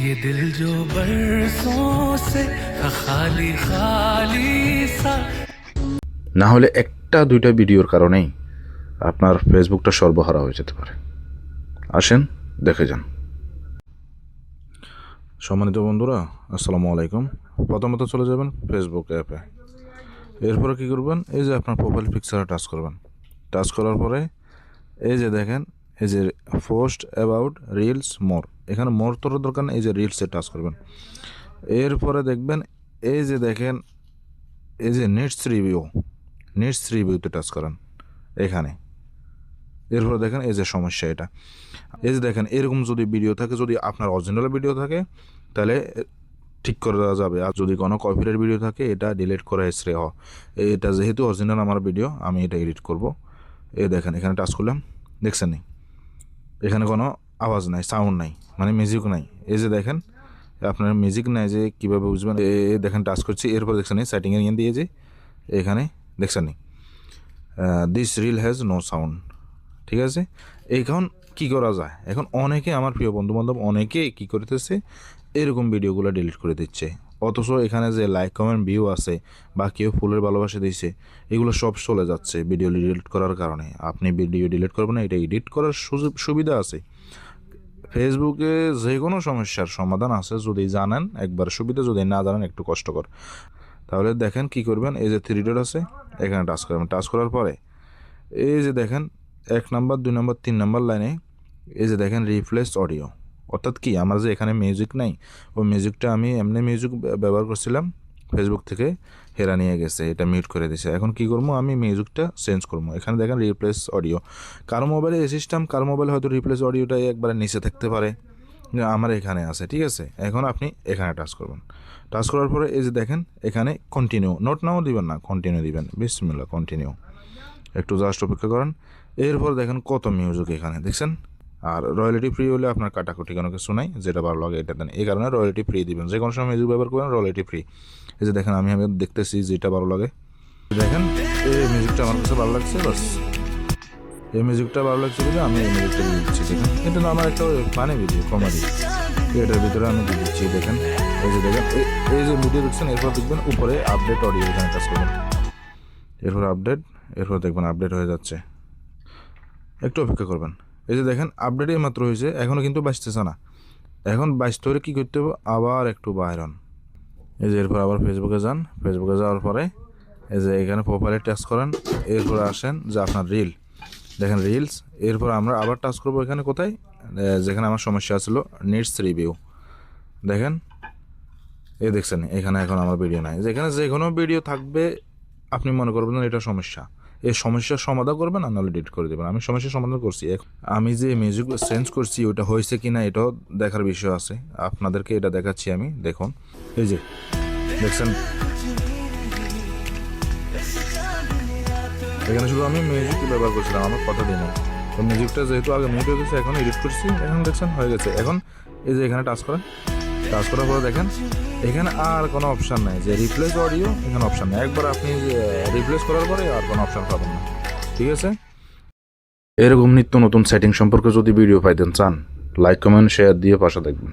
ये दिल जो बरसों से था खाली खाली सा না হলে একটা দুইটা ভিডিওর কারণেই আপনার ফেসবুকটা সর্বহারা হয়ে যেতে পারে আসেন দেখে যান সম্মানিত বন্ধুরা আসসালামু আলাইকুম প্রথমত চলে যাবেন ফেসবুক অ্যাপে এরপরে কী করবেন এই যে আপনার প্রোফাইল পিকচারে টাচ করবেন টাচ করার পরে এই যে দেখেন এই যে পোস্ট অ্যাবাউট রিলস মোর এখানে মোর তোর দরকার এই যে রিলসে টাচ করবেন। এরপরে দেখবেন, এই যে দেখেন, এই যে নেটস রিভিউ নেটস রিভিউতে টাচ করেন, এখানে। এরপরে দেখেন, এই যে সমস্যা এটা। এই যে দেখেন, এরকম যদি ভিডিও থাকে, যদি আপনার অরিজিনাল ভিডিও থাকে, তাহলে ঠিক করে দেওয়া যাবে। আর যদি কোনো কপিরাইট ভিডিও থাকে, এটা ডিলিট করে শ্রেয়। এটা যেহেতু অরিজিনাল আমার ভিডিও আমি এটা এডিট করব। এই দেখেন, এখানে টাচ করলাম। দেখছেন নি? এখানে কোনো আওয়াজ নাই সাউন্ড নাই মানে মিউজিক নাই। এই যে দেখেন, আপনার মিউজিক নাই যে কীভাবে বুঝবেন? এ দেখেন টাচ করছি, এরপর দেখছেন সেটিংয়ে নিয়ে দিয়ে যে এখানে দেখছেন নি। This reel has no sound ঠিক আছে? এখন কি করা যায়? এখন অনেকে, আমার প্রিয় বন্ধু বান্ধব অনেকে কি করতেছে? এরকম ভিডিওগুলো ডিলিট করে দিচ্ছে। অথচ এখানে যে লাইক কমেন্ট ভিউ আছে বা কেউ ফুলের ভালোবাসা দিচ্ছে এগুলো সব চলে যাচ্ছে ভিডিও ডিলিট করার কারণে। আপনি ভিডিও ডিলিট করবেন না, এটা এডিট করার সুবিধা আছে। ফেসবুকে যে কোনো সমস্যার সমাধান আছে, যদি জানেন, একবার সুবিধা, যদি না জানেন, একটু কষ্টকর তাহলে দেখেন কি করবেন, এই যে থ্রি ডট আছে, এখানে টাচ করবেন। টাচ করার পরে, এই যে দেখেন, এক নাম্বার দুই নাম্বার তিন নাম্বার লাইনে এই যে দেখেন রিপ্লেস অডিও অর্থাৎ কি, আমার যে এখানে মিউজিক নাই, ওই মিউজিকটা আমি এমনি মিউজিক ব্যবহার করছিলাম ফেসবুক থেকে হেরা নিয়ে গেছে, এটা মিউট করে দিছে। এখন কি করব, আমি মিউজিকটা চেঞ্জ করব। এখানে দেখেন রিপ্লেস অডিও কারও মোবাইলে এই সিস্টেম কারও মোবাইলে হয়তো রিপ্লেস অডিওটা একবারে নিচে থাকতে পারে। আমার এখানে আছে, ঠিক আছে? এখন আপনি এখানে টাচ করবেন। টাচ করার পরে এই যে দেখেন, এখানে কন্টিনিউ নোট নাও দিবেন না কন্টিনিউ দিবেন। বিসমিল্লা কন্টিনিউ একটু জাস্ট অপেক্ষা করেন। এরপর দেখেন কত মিউজিক এখানে, দেখছেন? আর রয়্যালিটি ফ্রি হলে আপনার কাটাকুটি কোনো কিছু নাই, যেটা ভালো লাগে এটা দেন। এই কারণে রয়্যালিটি ফ্রি দিবেন। যে কোনো সময় মিউজিক ব্যবহার করবেন রয়্যালিটি ফ্রি এই যে দেখেন, আমি আমি দেখতেছি যেটা ভালো লাগে। দেখেন, এই মিউজিকটা আমার কাছে ভালো লাগছে বাস এই মিউজিকটা ভালো লাগছে বলে আমি এই মিউজিকটা দিচ্ছি, দেখেন। না, আমার একটা ফানি ভিডিও কমেডি এটার ভিতরে আমি দিচ্ছি, দেখেন। এই যে দেখেন, এই- এই যে ভিডিও দেখছেন, এরপর দেখবেন উপরে আপডেট অডিও এখানে কাজ করবেন। এরপর আপডেট এরপর দেখবেন আপডেট হয়ে যাচ্ছে। একটু অপেক্ষা করবেন। এই যে দেখেন আপডেটই মাত্র হয়েছে এখনও কিন্তু বাঁচতেছে না। এখন বাঁচতে হলে কী করতে হবে? আবার একটু বাইরন। এই যে এরপর আবার ফেসবুকে যান। ফেসবুকে যাওয়ার পরে এই যে এখানে প্রোফাইলে টাচ করেন, এরপর আসেন যে আপনার রিল দেখেন রিলস এরপর আমরা আবার টাচ করব এখানে কোথায়? যেখানে আমার সমস্যা ছিল নিটস রিভিউ দেখেন, এই দেখছেন, এখানে এখন আমার ভিডিও নাই। যেখানে যে কোনো ভিডিও থাকবে, আপনি মনে করবেন এটা সমস্যা। এই সমস্যার সমাধান করবেন আর নাহলে ডিলিট করে দেবেন। আমি সমস্যার সমাধান করছি। আমি যে মিউজিক চেঞ্জ করছি ওটা হয়েছে কি না এটাও দেখার বিষয় আছে। আপনাদেরকে এটা দেখাচ্ছি আমি। দেখুন। এই যে, দেখছেন? এখানে শুধু আমি মিউজিক ব্যবহার করছিলাম, আমার কথা দিই না তো মিউজিকটা যেহেতু আগে মিউট হয়ে গেছে এখন এডিট করছি। এখন দেখছেন, হয়ে গেছে। এখন এই যে এখানে টাচ করেন। টাচ করার পরে দেখেন, এখানে আর কোনো অপশান নেই। যে রিপ্লেস অডিও এখানে অপশান নেই। একবার আপনি রিপ্লেস করার পরে আর কোনো অপশান পাবেন না। ঠিক আছে? এরকম নিত্য নতুন সেটিং সম্পর্কে যদি ভিডিও পাইতেন, চান লাইক কমেন্ট শেয়ার দিয়ে পাশে দেখবেন